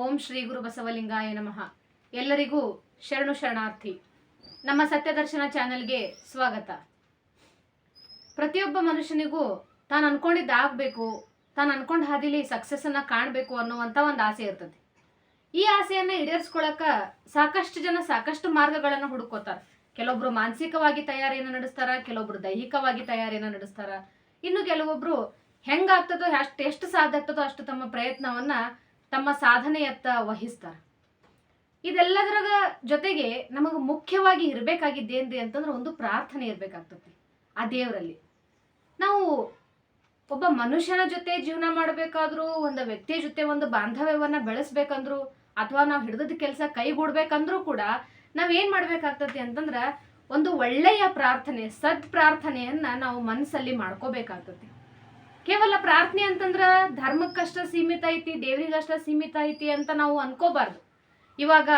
ಓಂ ಶ್ರೀ ಗುರು ಬಸವಲಿಂಗಾಯ ನಮಃ. ಎಲ್ಲರಿಗೂ ಶರಣು ಶರಣಾರ್ಥಿ. ನಮ್ಮ ಸತ್ಯದರ್ಶನ ಚಾನೆಲ್ಗೆ ಸ್ವಾಗತ. ಪ್ರತಿಯೊಬ್ಬ ಮನುಷ್ಯನಿಗೂ ತಾನು ಅನ್ಕೊಂಡಿದ್ದು ಆಗ್ಬೇಕು ತಾನು ಅನ್ಕೊಂಡ ಹಾದಿಲಿ ಸಕ್ಸಸ್ ಅನ್ನ ಕಾಣಬೇಕು ಅನ್ನುವಂಥ ಒಂದು ಆಸೆ ಇರ್ತದೆ. ಈ ಆಸೆಯನ್ನ ಈಡೇರಿಸ್ಕೊಳಕ ಸಾಕಷ್ಟು ಜನ ಸಾಕಷ್ಟು ಮಾರ್ಗಗಳನ್ನು ಹುಡುಕೋತಾರ. ಕೆಲವೊಬ್ರು ಮಾನಸಿಕವಾಗಿ ತಯಾರಿಯನ್ನು ನಡೆಸ್ತಾರ, ಕೆಲವೊಬ್ರು ದೈಹಿಕವಾಗಿ ತಯಾರಿಯನ್ನು ನಡೆಸ್ತಾರ. ಇನ್ನು ಕೆಲವೊಬ್ರು ಹೆಂಗಾಗ್ತದೋ, ಅಷ್ಟು, ಎಷ್ಟು ಸಾಧ್ಯ ಆಗ್ತದೋ ಅಷ್ಟು ತಮ್ಮ ಪ್ರಯತ್ನವನ್ನ ತಮ್ಮ ಸಾಧನೆಯತ್ತ ವಹಿಸ್ತಾರೆ. ಇದೆಲ್ಲದರ ಜೊತೆಗೆ ನಮಗೆ ಮುಖ್ಯವಾಗಿ ಇರಬೇಕಾಗಿದ್ದೇನ್ರಿ ಅಂತಂದ್ರೆ ಒಂದು ಪ್ರಾರ್ಥನೆ ಇರಬೇಕಾಗ್ತದೆ ಆ ದೇವರಲ್ಲಿ. ನಾವು ಒಬ್ಬ ಮನುಷ್ಯನ ಜೊತೆ ಜೀವನ ಮಾಡಬೇಕಾದ್ರೂ, ಒಂದು ವ್ಯಕ್ತಿಯ ಜೊತೆ ಒಂದು ಬಾಂಧವ್ಯವನ್ನ ಬೆಳೆಸ್ಬೇಕಂದ್ರು, ಅಥವಾ ನಾವು ಹಿಡಿದ ಕೆಲಸ ಕೈಗೂಡ್ಬೇಕಂದ್ರೂ ಕೂಡ ನಾವೇನ್ ಮಾಡ್ಬೇಕಾಗ್ತತಿ ಅಂತಂದ್ರ ಒಂದು ಒಳ್ಳೆಯ ಪ್ರಾರ್ಥನೆ, ಸದ್ ಪ್ರಾರ್ಥನೆಯನ್ನ ನಾವು ಮನಸ್ಸಲ್ಲಿ ಮಾಡ್ಕೋಬೇಕಾಗ್ತತಿ. ಕೇವಲ ಪ್ರಾರ್ಥನೆ ಅಂತಂದ್ರ ಧರ್ಮಕ್ಕಷ್ಟ ಸೀಮಿತ ಐತಿ, ದೇವ್ರಿಗಷ್ಟ ಸೀಮಿತ ಐತಿ ಅಂತ ನಾವು ಅನ್ಕೋಬಾರ್ದು. ಇವಾಗ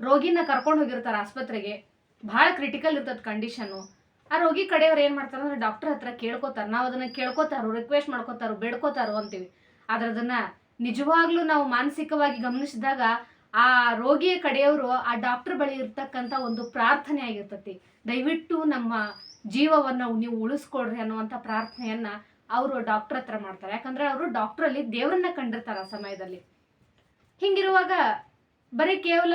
ರೋಗಿನ ಕರ್ಕೊಂಡು ಹೋಗಿರ್ತಾರೆ ಆಸ್ಪತ್ರೆಗೆ, ಭಾಳ ಕ್ರಿಟಿಕಲ್ ಇರ್ತದ ಕಂಡೀಷನು ಆ ರೋಗಿ ಕಡೆಯವ್ರು ಏನು ಮಾಡ್ತಾರೆ ಅಂದ್ರೆ ಡಾಕ್ಟರ್ ಹತ್ರ ಕೇಳ್ಕೋತಾರೆ, ನಾವು ಅದನ್ನ ಕೇಳ್ಕೊತಾರೋ ರಿಕ್ವೆಸ್ಟ್ ಮಾಡ್ಕೋತಾರೋ, ಬೇಡ್ಕೋತಾರೋ ಅಂತೀವಿ. ಆದ್ರೆ ಅದನ್ನ ನಿಜವಾಗ್ಲೂ ನಾವು ಮಾನಸಿಕವಾಗಿ ಗಮನಿಸಿದಾಗ ಆ ರೋಗಿಯ ಕಡೆಯವರು ಆ ಡಾಕ್ಟರ್ ಬಳಿ ಇರ್ತಕ್ಕಂಥ ಒಂದು ಪ್ರಾರ್ಥನೆ ಆಗಿರ್ತತಿ. ದಯವಿಟ್ಟು ನಮ್ಮ ಜೀವವನ್ನ ನೀವು ಉಳಿಸ್ಕೊಡ್ರಿ ಅನ್ನುವಂಥ ಪ್ರಾರ್ಥನೆಯನ್ನ ಅವರು ಡಾಕ್ಟರ್ ಹತ್ರ ಮಾಡ್ತಾರೆ. ಯಾಕಂದ್ರೆ ಅವರು ಡಾಕ್ಟರ್ ಅಲ್ಲಿ ದೇವ್ರನ್ನ ಕಂಡಿರ್ತಾರ ಆ ಸಮಯದಲ್ಲಿ. ಹಿಂಗಿರುವಾಗ ಬರೀ ಕೇವಲ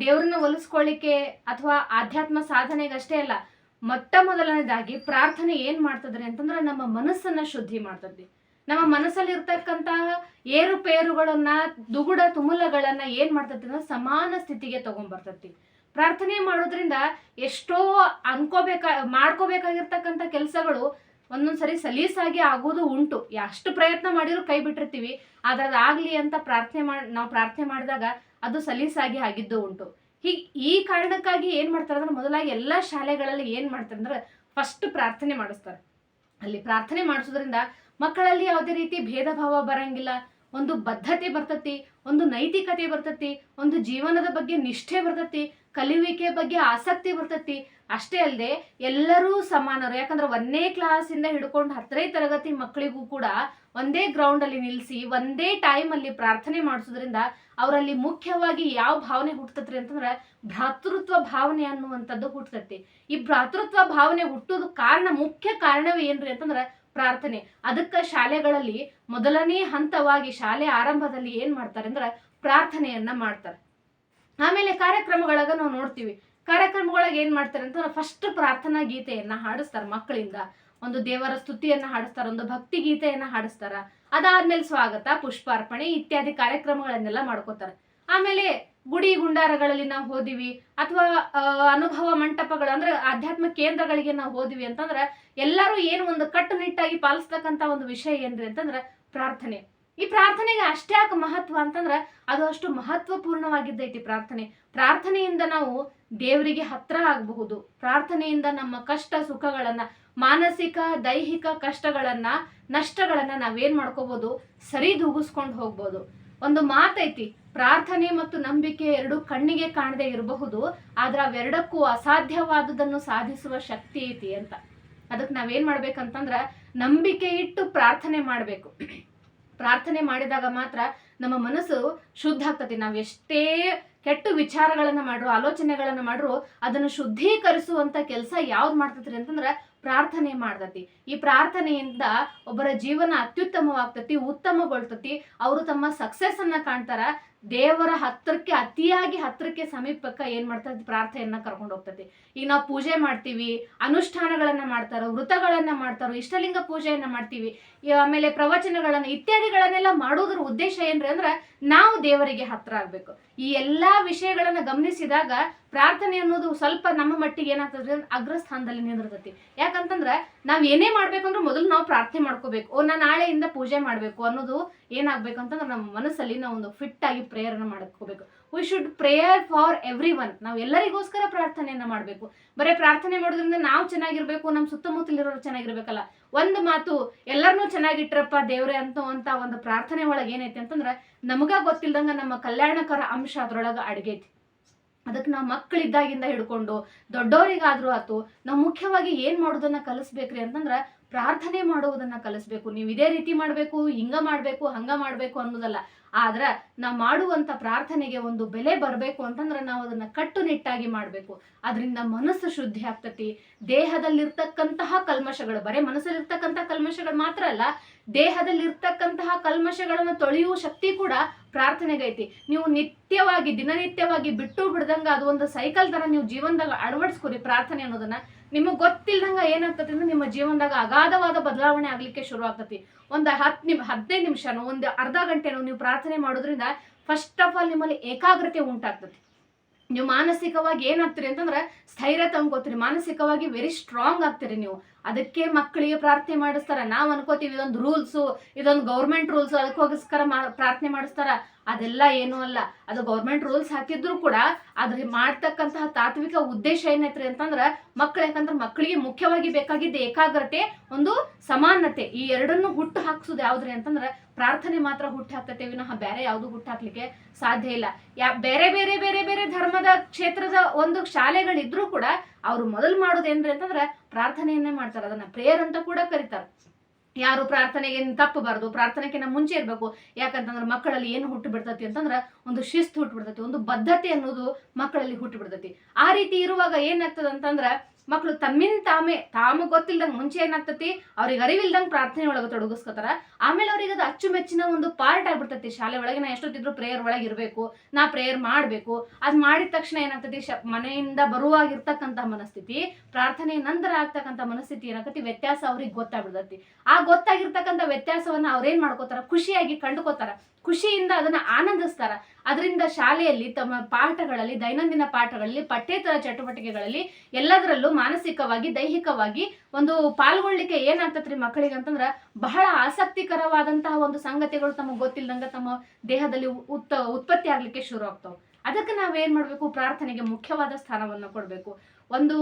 ದೇವ್ರನ್ನ ಒಲಿಸ್ಕೊಳ್ಳಿಕ್ಕೆ ಅಥವಾ ಆಧ್ಯಾತ್ಮ ಸಾಧನೆಗಷ್ಟೇ ಅಲ್ಲ, ಮೊಟ್ಟ ಮೊದಲನೇದಾಗಿ ಪ್ರಾರ್ಥನೆ ಏನ್ ಮಾಡ್ತದ್ರಿ ಅಂತಂದ್ರೆ ನಮ್ಮ ಮನಸ್ಸನ್ನ ಶುದ್ಧಿ ಮಾಡ್ತದ್ರಿ. ನಮ್ಮ ಮನಸ್ಸಲ್ಲಿ ಇರ್ತಕ್ಕಂತಹ ಏರುಪೇರುಗಳನ್ನ, ದುಗುಡ ತುಮುಲಗಳನ್ನ ಏನ್ ಮಾಡ್ತತಿ ಅಂದ್ರೆ ಸಮಾನ ಸ್ಥಿತಿಗೆ ತಗೊಂಡ್ಬರ್ತತಿ ಪ್ರಾರ್ಥನೆ ಮಾಡೋದ್ರಿಂದ ಎಷ್ಟೋ ಅನ್ಕೋಬೇಕ, ಮಾಡ್ಕೋಬೇಕಾಗಿರ್ತಕ್ಕಂಥ ಕೆಲಸಗಳು ಒಂದೊಂದ್ಸರಿ ಸಲೀಸಾಗಿ ಆಗೋದು ಉಂಟು. ಎಷ್ಟು ಪ್ರಯತ್ನ ಮಾಡಿದ್ರು ಕೈ ಬಿಟ್ಟಿರ್ತೀವಿ. ಆದ್ರೆ ಅದಾಗ್ಲಿ ಅಂತ ಪ್ರಾರ್ಥನೆ ಮಾಡಿ, ನಾವು ಪ್ರಾರ್ಥನೆ ಮಾಡಿದಾಗ ಅದು ಸಲೀಸಾಗಿ ಆಗಿದ್ದು ಉಂಟು. ಹೀಗೆ ಈ ಕಾರಣಕ್ಕಾಗಿ ಏನ್ ಮಾಡ್ತಾರೆ ಅಂದ್ರೆ ಮೊದಲಾಗಿ ಎಲ್ಲಾ ಶಾಲೆಗಳಲ್ಲಿ ಏನ್ ಮಾಡ್ತಾರೆ ಅಂದ್ರೆ ಫಸ್ಟ್ ಪ್ರಾರ್ಥನೆ ಮಾಡಿಸ್ತಾರೆ. ಅಲ್ಲಿ ಪ್ರಾರ್ಥನೆ ಮಾಡಿಸೋದ್ರಿಂದ ಮಕ್ಕಳಲ್ಲಿ ಯಾವುದೇ ರೀತಿ ಭೇದ ಭಾವ ಬರಂಗಿಲ್ಲ. ಒಂದು ಬದ್ಧತೆ ಬರ್ತತಿ, ಒಂದು ನೈತಿಕತೆ ಬರ್ತತಿ, ಒಂದು ಜೀವನದ ಬಗ್ಗೆ ನಿಷ್ಠೆ ಬರ್ತತಿ, ಕಲಿಯುವಿಕೆ ಬಗ್ಗೆ ಆಸಕ್ತಿ ಬರ್ತತಿ. ಅಷ್ಟೇ ಅಲ್ಲದೆ ಎಲ್ಲರೂ ಸಮಾನರು, ಯಾಕಂದ್ರೆ ಒಂದೇ ಕ್ಲಾಸಿಂದ ಹಿಡ್ಕೊಂಡು ಹತ್ತನೇ ತರಗತಿ ಮಕ್ಕಳಿಗೂ ಕೂಡ ಒಂದೇ ಗ್ರೌಂಡ್ ಅಲ್ಲಿ ನಿಲ್ಲಿಸಿ ಒಂದೇ ಟೈಮ್ ಅಲ್ಲಿ ಪ್ರಾರ್ಥನೆ ಮಾಡಿಸೋದ್ರಿಂದ ಅವರಲ್ಲಿ ಮುಖ್ಯವಾಗಿ ಯಾವ ಭಾವನೆ ಹುಟ್ಟತತ್ರಿ ಅಂತಂದ್ರೆ ಭ್ರಾತೃತ್ವ ಭಾವನೆ ಅನ್ನುವಂಥದ್ದು ಹುಟ್ಟತತಿ ಈ ಭ್ರಾತೃತ್ವ ಭಾವನೆ ಹುಟ್ಟೋದು ಕಾರಣ, ಮುಖ್ಯ ಕಾರಣವೇ ಏನ್ರಿ ಅಂತಂದ್ರೆ ಪ್ರಾರ್ಥನೆ. ಅದಕ್ಕೆ ಶಾಲೆಗಳಲ್ಲಿ ಮೊದಲನೇ ಹಂತವಾಗಿ ಶಾಲೆ ಆರಂಭದಲ್ಲಿ ಏನ್ ಮಾಡ್ತಾರೆ ಅಂದ್ರೆ ಪ್ರಾರ್ಥನೆಯನ್ನ ಮಾಡ್ತಾರೆ. ಆಮೇಲೆ ಕಾರ್ಯಕ್ರಮಗಳಾಗ ನಾವು ನೋಡ್ತೀವಿ. ಕಾರ್ಯಕ್ರಮಗಳಾಗ ಏನ್ ಮಾಡ್ತಾರೆ ಅಂತಂದ್ರೆ ಫಸ್ಟ್ ಪ್ರಾರ್ಥನಾ ಗೀತೆಯನ್ನ ಹಾಡಿಸ್ತಾರೆ ಮಕ್ಕಳಿಂದ. ಒಂದು ದೇವರ ಸ್ತುತಿಯನ್ನ ಹಾಡಿಸ್ತಾರ, ಒಂದು ಭಕ್ತಿ ಗೀತೆಯನ್ನ ಹಾಡಿಸ್ತಾರ. ಅದಾದ್ಮೇಲೆ ಸ್ವಾಗತ, ಪುಷ್ಪಾರ್ಪಣೆ ಇತ್ಯಾದಿ ಕಾರ್ಯಕ್ರಮಗಳನ್ನೆಲ್ಲ ಮಾಡ್ಕೋತಾರೆ. ಆಮೇಲೆ ಗುಡಿ ಗುಂಡಾರಗಳಲ್ಲಿ ನಾವು ಹೋದಿವಿ ಅಥವಾ ಅನುಭವ ಮಂಟಪಗಳು ಅಂದ್ರೆ ಆಧ್ಯಾತ್ಮ ಕೇಂದ್ರಗಳಿಗೆ ನಾವು ಹೋದಿವಿ ಅಂತಂದ್ರೆ ಎಲ್ಲರೂ ಏನು ಒಂದು ಕಟ್ಟುನಿಟ್ಟಾಗಿ ಪಾಲಿಸ್ತಕ್ಕಂತ ಒಂದು ವಿಷಯ ಏನ್ರಿ ಅಂತಂದ್ರೆ ಪ್ರಾರ್ಥನೆ. ಈ ಪ್ರಾರ್ಥನೆಗೆ ಅಷ್ಟ್ಯಾಕ ಯಾಕೆ ಮಹತ್ವ ಅಂತಂದ್ರೆ ಅದು ಅಷ್ಟು ಮಹತ್ವಪೂರ್ಣವಾಗಿದ್ದೈತಿ ಪ್ರಾರ್ಥನೆ. ಪ್ರಾರ್ಥನೆಯಿಂದ ನಾವು ದೇವರಿಗೆ ಹತ್ರ ಆಗಬಹುದು. ಪ್ರಾರ್ಥನೆಯಿಂದ ನಮ್ಮ ಕಷ್ಟ ಸುಖಗಳನ್ನ, ಮಾನಸಿಕ, ದೈಹಿಕ ಕಷ್ಟಗಳನ್ನ, ನಷ್ಟಗಳನ್ನ ನಾವೇನ್ ಮಾಡ್ಕೋಬಹುದು? ಸರಿದೂಗಿಸ್ಕೊಂಡು ಹೋಗ್ಬೋದು. ಒಂದು ಮಾತೈತಿ ಪ್ರಾರ್ಥನೆ ಮತ್ತು ನಂಬಿಕೆ ಎರಡು ಕಣ್ಣಿಗೆ ಕಾಣದೆ ಇರಬಹುದು, ಆದ್ರೆ ಅವೆರಡಕ್ಕೂ ಅಸಾಧ್ಯವಾದುದನ್ನು ಸಾಧಿಸುವ ಶಕ್ತಿ ಐತಿ ಅಂತ. ಅದಕ್ಕೆ ನಾವೇನ್ ಮಾಡ್ಬೇಕಂತಂದ್ರ, ನಂಬಿಕೆ ಇಟ್ಟು ಪ್ರಾರ್ಥನೆ ಮಾಡ್ಬೇಕು. ಪ್ರಾರ್ಥನೆ ಮಾಡಿದಾಗ ಮಾತ್ರ ನಮ್ಮ ಮನಸ್ಸು ಶುದ್ಧ ಆಗ್ತತಿ ನಾವು ಎಷ್ಟೇ ಕೆಟ್ಟ ವಿಚಾರಗಳನ್ನ ಮಾಡ್ರು, ಆಲೋಚನೆಗಳನ್ನ ಮಾಡ್ರು, ಅದನ್ನು ಶುದ್ಧೀಕರಿಸುವಂತ ಕೆಲಸ ಯಾವ್ದು ಮಾಡ್ತತ್ರಿ ಅಂತಂದ್ರ ಪ್ರಾರ್ಥನೆ ಮಾಡ್ತತಿ. ಈ ಪ್ರಾರ್ಥನೆಯಿಂದ ಒಬ್ಬರ ಜೀವನ ಅತ್ಯುತ್ತಮವಾಗ್ತತಿ, ಉತ್ತಮಗೊಳ್ತತಿ. ಅವರು ತಮ್ಮ ಸಕ್ಸಸ್ ಅನ್ನ ಕಾಣ್ತಾರ ದೇವರ ಹತ್ತಿರಕ್ಕೆ ಅತಿಯಾಗಿ ಹತ್ತಿರಕ್ಕೆ ಸಮೀಪಕ್ಕ ಏನ್ ಮಾಡ್ತದೆ ಪ್ರಾರ್ಥನೆಯನ್ನ ಕರ್ಕೊಂಡು ಹೋಗ್ತತಿ ಈಗ ನಾವು ಪೂಜೆ ಮಾಡ್ತೀವಿ, ಅನುಷ್ಠಾನಗಳನ್ನ ಮಾಡ್ತಾರೋ ವೃತಗಳನ್ನ ಮಾಡ್ತಾರೋ, ಇಷ್ಟಲಿಂಗ ಪೂಜೆಯನ್ನ ಮಾಡ್ತೀವಿ ಆಮೇಲೆ ಪ್ರವಚನಗಳನ್ನ ಇತ್ಯಾದಿಗಳನ್ನೆಲ್ಲ ಮಾಡೋದ್ರ ಉದ್ದೇಶ ಏನ್ರಿ ಅಂದ್ರ ನಾವು ದೇವರಿಗೆ ಹತ್ರ ಆಗ್ಬೇಕು. ಈ ಎಲ್ಲಾ ವಿಷಯಗಳನ್ನ ಗಮನಿಸಿದಾಗ ಪ್ರಾರ್ಥನೆ ಅನ್ನೋದು ಸ್ವಲ್ಪ ನಮ್ಮ ಮಟ್ಟಿಗೆ ಏನಾಗ್ತದೆ ಅಗ್ರಸ್ಥಾನದಲ್ಲಿ ನಿಂದಿರ್ತೈತಿ. ಯಾಕಂತಂದ್ರ ನಾವ್ ಏನೇ ಮಾಡ್ಬೇಕಂದ್ರೆ ಮೊದಲು ನಾವು ಪ್ರಾರ್ಥನೆ ಮಾಡ್ಕೋಬೇಕು. ಓ, ನಾ ನಾಳೆಯಿಂದ ಪೂಜೆ ಮಾಡ್ಬೇಕು ಅನ್ನೋದು ಏನಾಗ್ಬೇಕಂತಂದ್ರೆ ನಮ್ಮ ಮನಸ್ಸಲ್ಲಿ ನಾವು ಒಂದು ಫಿಟ್ ಆಗಿ ಪ್ರೇಯರ್ನ ಮಾಡ್ಕೋಬೇಕು. We should prayer for everyone ನಾವು ಎಲ್ಲರಿಗೋಸ್ಕರ ಪ್ರಾರ್ಥನೆಯನ್ನ ಮಾಡಬೇಕು. ಬರೀ ಪ್ರಾರ್ಥನೆ ಮಾಡೋದ್ರಿಂದ ನಾವು ಚೆನ್ನಾಗಿರ್ಬೇಕು ನಮ್ಮ ಸುತ್ತಮುತ್ತಲಿರೋರು ಚೆನ್ನಾಗಿರ್ಬೇಕಲ್ಲ. ಒಂದು ಮಾತು ಎಲ್ಲರನ್ನೂ ಚೆನ್ನಾಗಿಟ್ರಪ್ಪ ದೇವ್ರೆ ಅಂತ ಒಂದು ಪ್ರಾರ್ಥನೆ ಒಳಗೆ ಏನೈತೆ ಅಂತಂದ್ರೆ, ನಮಗ ಗೊತ್ತಿಲ್ದಂಗ ನಮ್ಮ ಕಲ್ಯಾಣಕರ ಅಂಶ ಅದ್ರೊಳಗ ಅಡಗೈತಿ. ಅದಕ್ಕೆ ನಾವು ಮಕ್ಕಳಿದ್ದಾಗಿಂದ ಹಿಡ್ಕೊಂಡು ದೊಡ್ಡವರಿಗಾದ್ರೂ ಆತು ನಾವು ಮುಖ್ಯವಾಗಿ ಏನ್ ಮಾಡೋದನ್ನ ಕಲಿಸ್ಬೇಕ್ರಿ ಅಂತಂದ್ರ ಪ್ರಾರ್ಥನೆ ಮಾಡುವುದನ್ನ ಕಲಿಸ್ಬೇಕು. ನೀವು ಇದೇ ರೀತಿ ಮಾಡಬೇಕು, ಹಿಂಗ ಮಾಡಬೇಕು, ಹಂಗ ಮಾಡಬೇಕು ಅನ್ನೋದಲ್ಲ. ಆದ್ರೆ ನಾವು ಮಾಡುವಂತ ಪ್ರಾರ್ಥನೆಗೆ ಒಂದು ಬೆಲೆ ಬರಬೇಕು ಅಂತಂದ್ರೆ ನಾವು ಅದನ್ನ ಕಟ್ಟುನಿಟ್ಟಾಗಿ ಮಾಡಬೇಕು. ಅದರಿಂದ ಮನಸ್ಸು ಶುದ್ಧಿ ಆಗ್ತತಿ. ದೇಹದಲ್ಲಿರ್ತಕ್ಕಂತಹ ಕಲ್ಮಶಗಳು, ಬರೀ ಮನಸ್ಸಲ್ಲಿರ್ತಕ್ಕಂತಹ ಕಲ್ಮಶಗಳು ಮಾತ್ರ ಅಲ್ಲ, ದೇಹದಲ್ಲಿರ್ತಕ್ಕಂತಹ ಕಲ್ಮಶಗಳನ್ನು ತೊಳೆಯುವ ಶಕ್ತಿ ಕೂಡ ಪ್ರಾರ್ಥನೆಗೈತಿ ನೀವು ನಿತ್ಯವಾಗಿ ದಿನನಿತ್ಯವಾಗಿ ಬಿಟ್ಟು ಬಿಡ್ದಂಗ ಅದು ಒಂದು ಸೈಕಲ್ ತರ ನೀವು ಜೀವನದಾಗ ಅಳವಡಿಸ್ಕೊರಿ ಪ್ರಾರ್ಥನೆ ಅನ್ನೋದನ್ನ. ನಿಮಗೆ ಗೊತ್ತಿಲ್ಲದಂಗ ಏನಾಗ್ತತಿ ಅಂದ್ರೆ ನಿಮ್ಮ ಜೀವನದಾಗ ಅಗಾಧವಾದ ಬದಲಾವಣೆ ಆಗ್ಲಿಕ್ಕೆ ಶುರು ಆಗ್ತತಿ. ಒಂದು ಹತ್ತು ನಿಮ್, ಹದಿನೈದು ನಿಮಿಷನೋ, ಒಂದು ಅರ್ಧ ಗಂಟೆನೋ ನೀವು ಪ್ರಾರ್ಥನೆ ಮಾಡೋದ್ರಿಂದ ಫಸ್ಟ್ ಆಫ್ ಆಲ್ ನಿಮ್ಮಲ್ಲಿ ಏಕಾಗ್ರತೆ ಉಂಟಾಗ್ತತಿ. ನೀವು ಮಾನಸಿಕವಾಗಿ ಏನಾಗ್ತೀರಿ ಅಂತಂದ್ರೆ ಸ್ಥೈರ್ಯ ತಂದ್ಕೋತೀರಿ. ಮಾನಸಿಕವಾಗಿ ವೆರಿ ಸ್ಟ್ರಾಂಗ್ ಆಗ್ತೀರಿ ನೀವು. ಅದಕ್ಕೆ ಮಕ್ಕಳಿಗೆ ಪ್ರಾರ್ಥನೆ ಮಾಡಿಸ್ತಾರ. ನಾವು ಅನ್ಕೋತೀವಿ ಇದೊಂದು ರೂಲ್ಸು ಇದೊಂದು ಗೌರ್ಮೆಂಟ್ ರೂಲ್ಸ್ ಅದಕ್ಕೋಸ್ಕರ ಮಾ, ಪ್ರಾರ್ಥನೆ ಮಾಡಿಸ್ತಾರ. ಅದೆಲ್ಲ ಏನೂ ಅಲ್ಲ. ಅದು ಗೌರ್ಮೆಂಟ್ ರೂಲ್ಸ್ ಹಾಕಿದ್ರು ಕೂಡ ಅದ್ರ ಮಾಡ್ತಕ್ಕಂತಹ ತಾತ್ವಿಕ ಉದ್ದೇಶ ಏನೈತ್ರಿ ಅಂತಂದ್ರ ಮಕ್ಳು ಯಾಕಂದ್ರೆ ಮಕ್ಕಳಿಗೆ ಮುಖ್ಯವಾಗಿ ಬೇಕಾಗಿದ್ದ ಏಕಾಗ್ರತೆ, ಒಂದು ಸಮಾನತೆ. ಈ ಎರಡನ್ನು ಹುಟ್ಟು ಹಾಕ್ಸೋದು ಯಾವ್ದ್ರಿ ಅಂತಂದ್ರೆ ಪ್ರಾರ್ಥನೆ ಮಾತ್ರ ಹುಟ್ಟು ಹಾಕ್ತತೆ ವಿನಃ ಬೇರೆ ಯಾವುದು ಹುಟ್ಟು ಹಾಕ್ಲಿಕ್ಕೆ ಸಾಧ್ಯ ಇಲ್ಲ. ಯಾ ಬೇರೆ ಬೇರೆ ಬೇರೆ ಬೇರೆ ಧರ್ಮದ ಕ್ಷೇತ್ರದ ಒಂದು ಶಾಲೆಗಳಿದ್ರು ಕೂಡ ಅವ್ರು ಮೊದಲು ಮಾಡೋದೇನ್ರಿ ಅಂತಂದ್ರೆ ಪ್ರಾರ್ಥನೆಯನ್ನೇ ಮಾಡ್ತಾರೆ. ಅದನ್ನ ಪ್ರೇಯರ್ ಅಂತ ಕೂಡ ಕರೀತಾರೆ. ಯಾರು ಪ್ರಾರ್ಥನೆಗೆ ತಪ್ಪಬಾರ್ದು ಪ್ರಾರ್ಥನೆಗಿಂತ ಮುಂಚೆ ಇರಬೇಕು. ಯಾಕಂತಂದ್ರೆ ಮಕ್ಕಳಲ್ಲಿ ಏನು ಹುಟ್ಟು ಬಿಡ್ತತಿ ಅಂತಂದ್ರೆ ಒಂದು ಶಿಸ್ತು ಹುಟ್ಟು ಬಿಡ್ತತಿ, ಒಂದು ಬದ್ಧತೆ ಅನ್ನೋದು ಮಕ್ಕಳಲ್ಲಿ ಹುಟ್ಟು ಬಿಡ್ತತಿ. ಆ ರೀತಿ ಇರುವಾಗ ಏನಾಗ್ತದ ಅಂತಂದ್ರೆ ಮಕ್ಕಳು ತಮ್ಮಿಂದ ತಾಮೇ, ತಾಮ ಗೊತ್ತಿಲ್ದಂಗೆ ಮುಂಚೆ ಏನಾಗ್ತತಿ, ಅವ್ರಿಗೆ ಅರಿವಿಲ್ದಂಗೆ ಪ್ರಾರ್ಥನೆ ಒಳಗೆ ತೊಡಗಿಸ್ಕೊತಾರ. ಆಮೇಲೆ ಅವ್ರಿಗೆ ಅದು ಅಚ್ಚುಮೆಚ್ಚಿನ ಒಂದು ಪಾರ್ಟ್ ಆಗ್ಬಿಡ್ತತಿ. ಶಾಲೆ ಒಳಗೆ ನಾ ಎಷ್ಟೊತ್ತಿದ್ರು ಪ್ರೇಯರ್ ಒಳಗೆ ಇರಬೇಕು. ನಾ ಪ್ರೇಯರ್ ಮಾಡಬೇಕು. ಅದು ಮಾಡಿದ ತಕ್ಷಣ ಏನಾಗ್ತತಿ? ಶ, ಮನೆಯಿಂದ ಬರುವಾಗಿರ್ತಕ್ಕಂಥ ಮನಸ್ಥಿತಿ, ಪ್ರಾರ್ಥನೆ ನಂತರ ಆಗ್ತಕ್ಕಂಥ ಮನಸ್ಥಿತಿ ಏನಾಗತಿ ವ್ಯತ್ಯಾಸ ಅವ್ರಿಗೆ ಗೊತ್ತಾಗ್ಬಿಡ್ತತಿ. ಆ ಗೊತ್ತಾಗಿರ್ತಕ್ಕಂಥ ವ್ಯತ್ಯಾಸವನ್ನ ಅವ್ರೇನ್ ಮಾಡ್ಕೋತಾರ? ಖುಷಿಯಾಗಿ ಕಂಡುಕೋತಾರ. ಖುಷಿಯಿಂದ ಅದನ್ನ ಆನಂದಿಸ್ತಾರ. ಅದರಿಂದ ಶಾಲೆಯಲ್ಲಿ ತಮ್ಮ ಪಾಠಗಳಲ್ಲಿ, ದೈನಂದಿನ ಪಾಠಗಳಲ್ಲಿ, ಪಠ್ಯೇತರ ಚಟುವಟಿಕೆಗಳಲ್ಲಿ ಎಲ್ಲದರಲ್ಲೂ ಮಾನಸಿಕವಾಗಿ, ದೈಹಿಕವಾಗಿ ಒಂದು ಪಾಲ್ಗೊಳ್ಳಿಕ್ಕೆ ಏನಾಗ್ತತ್ರಿ ಮಕ್ಕಳಿಗೆ ಅಂತಂದ್ರ ಬಹಳ ಆಸಕ್ತಿಕರವಾದಂತಹ ಒಂದು ಸಂಗತಿಗಳು ತಮಗೆ ಗೊತ್ತಿಲ್ಲದಂಗ ತಮ್ಮ ದೇಹದಲ್ಲಿ ಉತ್ತ, ಉತ್ಪತ್ತಿ ಆಗ್ಲಿಕ್ಕೆ ಶುರು ಆಗ್ತಾವ. ಅದಕ್ಕೆ ನಾವೇನ್ ಮಾಡ್ಬೇಕು? ಪ್ರಾರ್ಥನೆಗೆ ಮುಖ್ಯವಾದ ಸ್ಥಾನವನ್ನು ಕೊಡಬೇಕು. ಒಂದು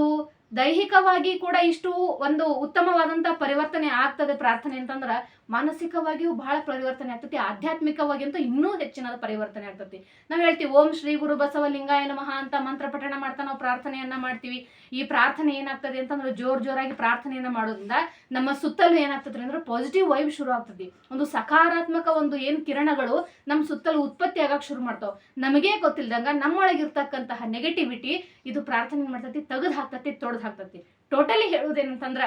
ದೈಹಿಕವಾಗಿ ಕೂಡ ಇಷ್ಟು ಒಂದು ಉತ್ತಮವಾದಂತಹ ಪರಿವರ್ತನೆ ಆಗ್ತದೆ ಪ್ರಾರ್ಥನೆ ಅಂತಂದ್ರ ಮಾನಸಿಕವಾಗಿಯೂ ಬಹಳ ಪರಿವರ್ತನೆ ಆಗ್ತತಿ ಆಧ್ಯಾತ್ಮಿಕವಾಗಿ ಅಂತೂ ಇನ್ನೂ ಹೆಚ್ಚಿನ ಪರಿವರ್ತನೆ ಆಗ್ತತಿ. ನಾವು ಹೇಳ್ತೀವಿ, ಓಂ ಶ್ರೀ ಗುರು ಬಸವ ಲಿಂಗಾಯನ ನಮಃ ಅಂತ ಮಂತ್ರ ಪಠಣ ಮಾಡ್ತಾ ನಾವು ಪ್ರಾರ್ಥನೆಯನ್ನ ಮಾಡ್ತೀವಿ. ಈ ಪ್ರಾರ್ಥನೆ ಏನಾಗ್ತದೆ ಅಂತಂದ್ರೆ ಜೋರ್ ಜೋರಾಗಿ ಪ್ರಾರ್ಥನೆಯನ್ನ ಮಾಡೋದ್ರಿಂದ ನಮ್ಮ ಸುತ್ತಲೂ ಏನಾಗ್ತದೆ ಅಂದ್ರೆ ಪಾಸಿಟಿವ್ ವೈಬ್ ಶುರು ಆಗ್ತದೆ ಒಂದು ಸಕಾರಾತ್ಮಕ ಒಂದು ಏನ್ ಕಿರಣಗಳು ನಮ್ಮ ಸುತ್ತಲೂ ಉತ್ಪತ್ತಿ ಆಗಕ್ಕೆ ಶುರು ಮಾಡ್ತಾವ. ನಮಗೇ ಗೊತ್ತಿಲ್ದಂಗ ನಮ್ಮೊಳಗಿರ್ತಕ್ಕಂತಹ ನೆಗೆಟಿವಿಟಿ ಇದು ಪ್ರಾರ್ಥನೆ ಮಾಡ್ತತಿ, ತೆಗೆದು ಹಾಕ್ತತಿ, ತೊಡೆದು ಹಾಕ್ತತಿ. ಟೋಟಲಿ ಹೇಳುವುದೇನಂತಂದ್ರ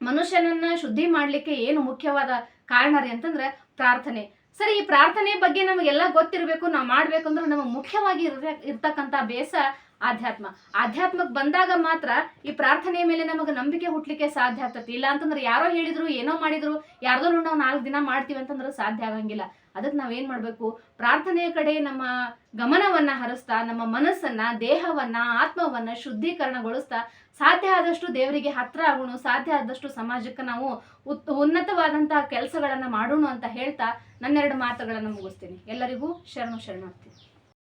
ಮನುಷ್ಯನನ್ನ ಶುದ್ಧಿ ಮಾಡ್ಲಿಕ್ಕೆ ಏನು ಮುಖ್ಯವಾದ ಕಾರಣ ರೀ ಅಂತಂದ್ರೆ ಪ್ರಾರ್ಥನೆ. ಸರಿ, ಈ ಪ್ರಾರ್ಥನೆ ಬಗ್ಗೆ ನಮಗೆಲ್ಲ ಗೊತ್ತಿರಬೇಕು, ನಾವು ಮಾಡ್ಬೇಕು ಅಂದ್ರೆ ನಮಗೆ ಮುಖ್ಯವಾಗಿ ಇರ್ತಕ್ಕಂತ ಬೇಸ ಆಧ್ಯಾತ್ಮ. ಆಧ್ಯಾತ್ಮಕ್ ಬಂದಾಗ ಮಾತ್ರ ಈ ಪ್ರಾರ್ಥನೆಯ ಮೇಲೆ ನಮಗೆ ನಂಬಿಕೆ ಹುಟ್ಲಿಕ್ಕೆ ಸಾಧ್ಯ ಆಗ್ತತಿ. ಇಲ್ಲ ಅಂತಂದ್ರೆ ಯಾರೋ ಹೇಳಿದ್ರು, ಏನೋ ಮಾಡಿದ್ರು, ಯಾರ್ದೋ ನಾವು ನಾಲ್ಕು ದಿನ ಮಾಡ್ತೀವಿ ಅಂತಂದ್ರೆ ಸಾಧ್ಯ ಆಗಂಗಿಲ್ಲ. ಅದಕ್ಕೆ ನಾವೇನ್ ಮಾಡ್ಬೇಕು? ಪ್ರಾರ್ಥನೆಯ ಕಡೆ ನಮ್ಮ ಗಮನವನ್ನ ಹರಿಸ್ತಾ, ನಮ್ಮ ಮನಸ್ಸನ್ನ, ದೇಹವನ್ನ, ಆತ್ಮವನ್ನ ಶುದ್ಧೀಕರಣಗೊಳಿಸ್ತಾ ಸಾಧ್ಯ ಆದಷ್ಟು ದೇವರಿಗೆ ಹತ್ರ ಆಗೋಣ, ಸಾಧ್ಯ ಆದಷ್ಟು ಸಮಾಜಕ್ಕೆ ನಾವು ಉತ್ ಉನ್ನತವಾದಂತಹ ಕೆಲಸಗಳನ್ನ ಮಾಡೋಣ ಅಂತ ಹೇಳ್ತಾ ನನ್ನೆರಡು ಮಾತುಗಳನ್ನು ಮುಗಿಸ್ತೀನಿ. ಎಲ್ಲರಿಗೂ ಶರಣು ಶರಣಾರ್ಥಿ.